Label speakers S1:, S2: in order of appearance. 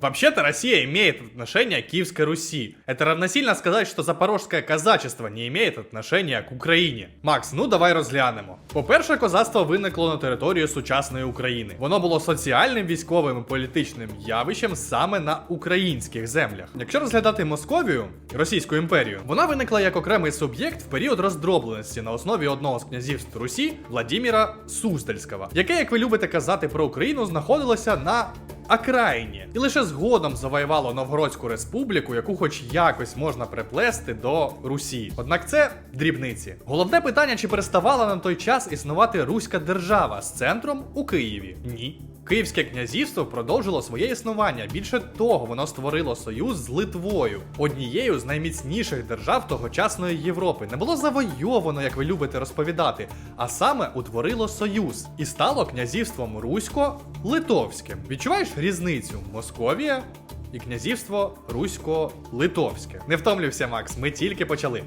S1: Вообще-то Россия имеет отношение к Киевской Руси. Это равносильно сказать, что запорожське казачество не имеет отношения к Україні. Макс, ну давай розглянемо. По-перше, козацтво виникло на території сучасної України. Воно було соціальним, військовим і політичним явищем саме на українських землях. Якщо розглядати Московію, Російську імперію, вона виникла як окремий суб'єкт в період роздробленості на основі одного з князівств Русі Владіміра Суздальського, яке, як ви любите казати про Україну, знаходилося на окраїні, і лише згодом завоювало Новгородську республіку, яку хоч якось можна приплести до Русі. Однак це дрібниці. Головне питання, чи переставала на той час існувати Руська держава з центром у Києві? Ні. Київське князівство продовжило своє існування. Більше того, воно створило союз з Литвою, однією з найміцніших держав тогочасної Європи. Не було завойовано, як ви любите розповідати, а саме утворило союз і стало князівством Русько-Литовським. Відчуваєш різницю? Московія і князівство Русько-Литовське. Не втомлюйся, Макс, ми тільки почали.